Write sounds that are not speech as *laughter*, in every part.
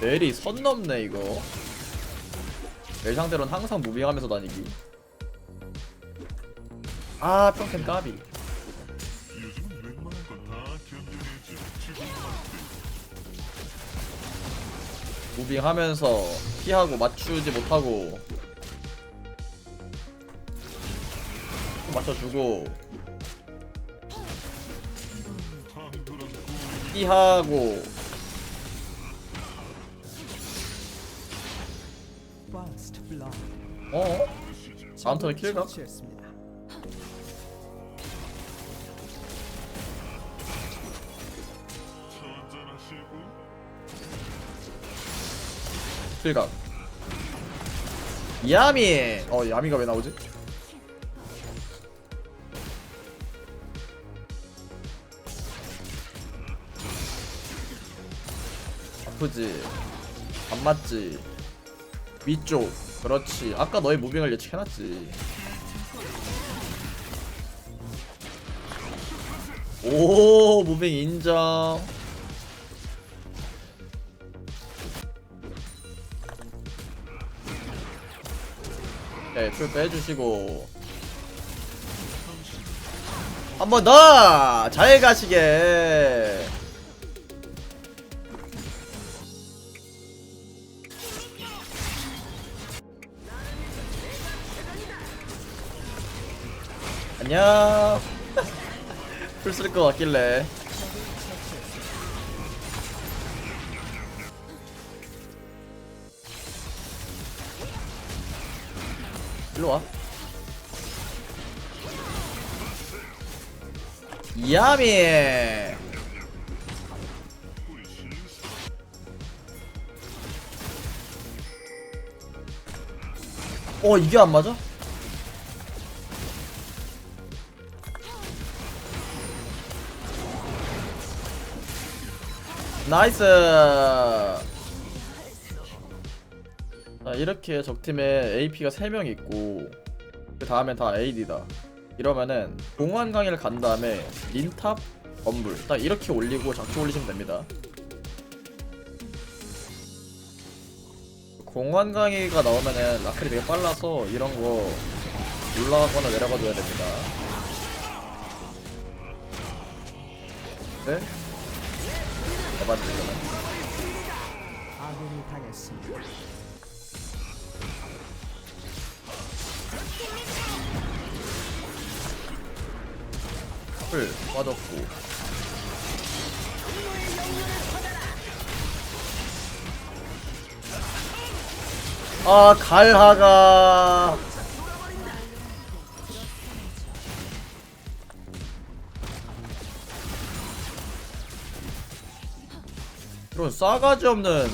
넬이 선 넘네 이거. 넬 상대로는 항상 무빙하면서 다니기. 아 평캔 까비. 무빙하면서 피하고 맞추지 못하고 또 맞춰주고 피하고 어? 마운턴을 킬각? 처치했습니다. 필각 야미 어 야미가 왜 나오지? 아프지 안 맞지 위쪽 그렇지. 아까 너의 무빙을 예측해놨지. 오 무빙 인정. 네, 풀 빼주시고. 한 번 더! 잘 가시게 안녕 *laughs* 풀쓸것 같길래 일로 와. 야미. 어 이게 안 맞아? 나이스. 자, 이렇게 적팀에 AP가 3명 있고 그 다음엔 다 AD다 이러면은 공원 강의를 간 다음에 린탑 건물 딱 이렇게 올리고 작조 올리시면 됩니다 공원 강의가 나오면은 라클이 되게 빨라서 이런 거 올라가거나 내려가 줘야 됩니다 네? 당했습니다. 풀 빠졌고 아 갈하가 이런 싸가지 없는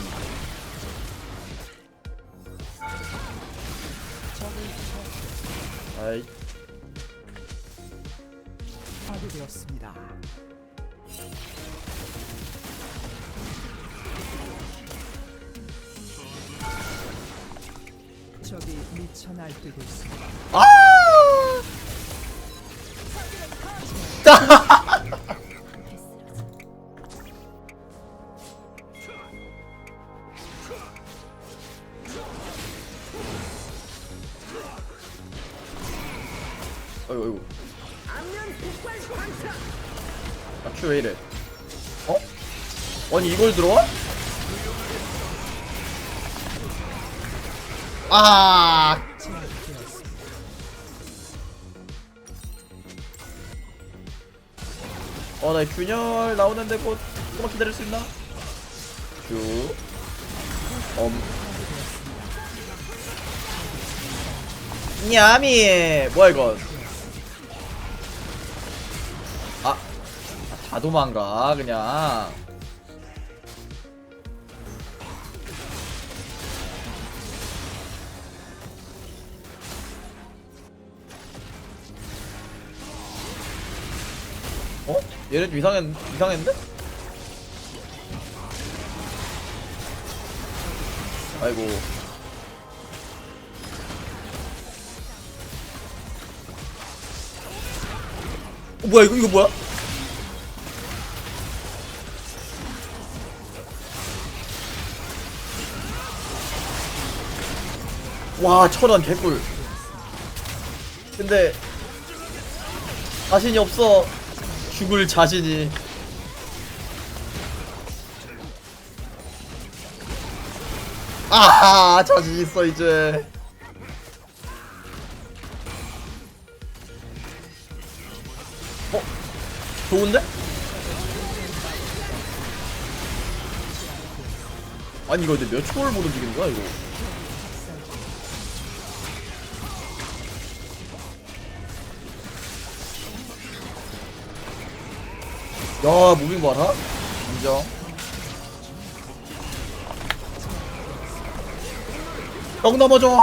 아이 파괴되었습니다. 적이 미쳐 날뛰고 있습니다. 아! 아 큐 왜 이래 어? 아니 이걸 들어와? 아. 어, 나 균열 나오는데 곧 조금만 기다릴 수 있나? 큐. 엄. 냐미! 뭐야, 이건? 아. 다 도망가, 그냥. 어? 얘네 좀 이상했, 이상했는데? 아이고. 어, 뭐야 이거 이거 뭐야? 와 천원 개꿀. 근데 자신이 없어 죽을 자신이. 아하 자신 있어 이제. 좋은데? 아니 이거 근데 몇 초를 못 움직이는 거야 이거? 야 무빙 봐라. 인정. 형 넘어져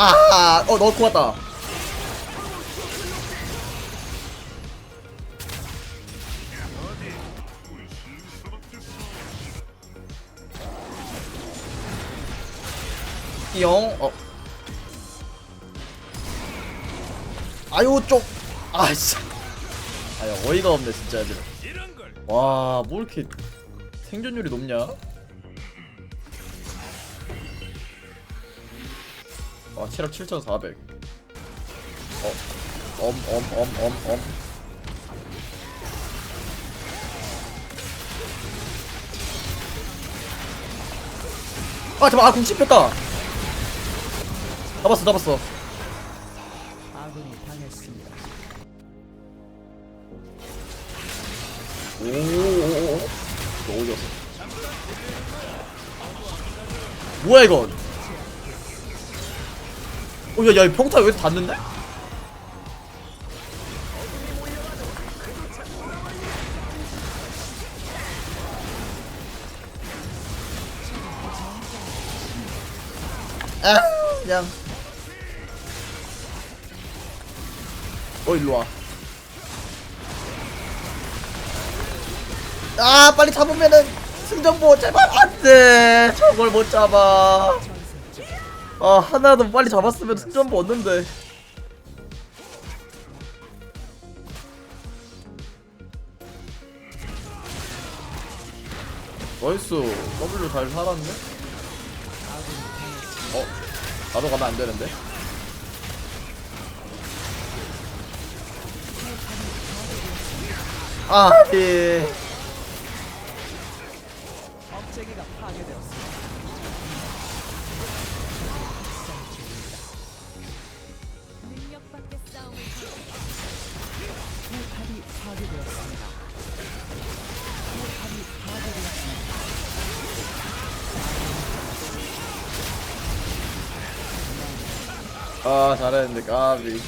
아어 넣고 왔다. 띠용 어. 아유 쪽. 아씨 아야 어이가 없네 진짜 애들. 와뭐 이렇게 생존율이 높냐 아 체력 7400 어, 엄, 엄, 엄, 엄, 엄. 아, 잠깐, 아, 공 씹혔다. 잡았어, 잡았어. 아군이 당했습니다. 오오오오 너 어디 갔어? 뭐야 이건? 어야야 이 평타 여기서 닿는데? 아 그냥 어 일로 와. 아 빨리 잡으면은 승전보 제발 안 돼 저걸 못 잡아 아 하나도 빨리 잡았으면 승전보 얻는데 나이스 W 잘 살았네 어? 나도 가면 안 되는데 아 예. 아 잘했는데 까비